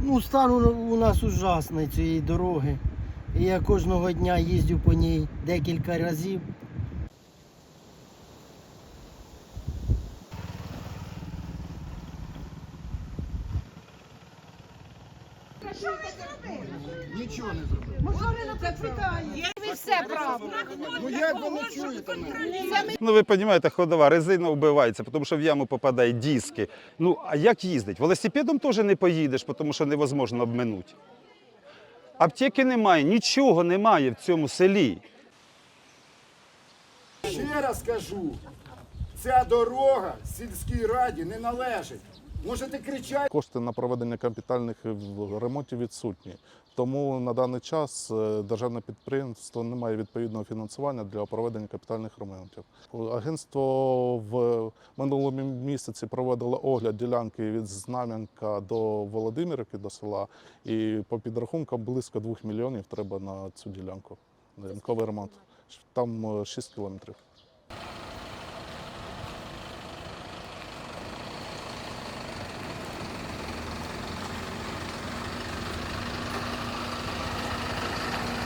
Ну, стан у нас ужасний цієї дороги. Я кожного дня їздю по ній декілька разів. Нічого не зробив. Ви все правда. Ну як ви не чуєте мене? Ну ви розумієте, ходова резина вбивається, тому що в яму попадають диски. Ну а як їздить? Велосипедом теж не поїдеш, тому що невозможно обминути. Аптеки немає, нічого немає в цьому селі. Ще раз кажу, ця дорога сільській раді не належить. Можете кричати. Кошти на проведення капітальних ремонтів відсутні. Тому на даний час е, державне підприємство не має відповідного фінансування для проведення капітальних ремонтів. Агентство в минулому місяці проводило огляд ділянки від Знам'янка до Володимирівки до села, і по підрахункам близько 2 мільйонів треба на цю ділянку. Ділянковий ремонт. Там е, 6 кілометрів.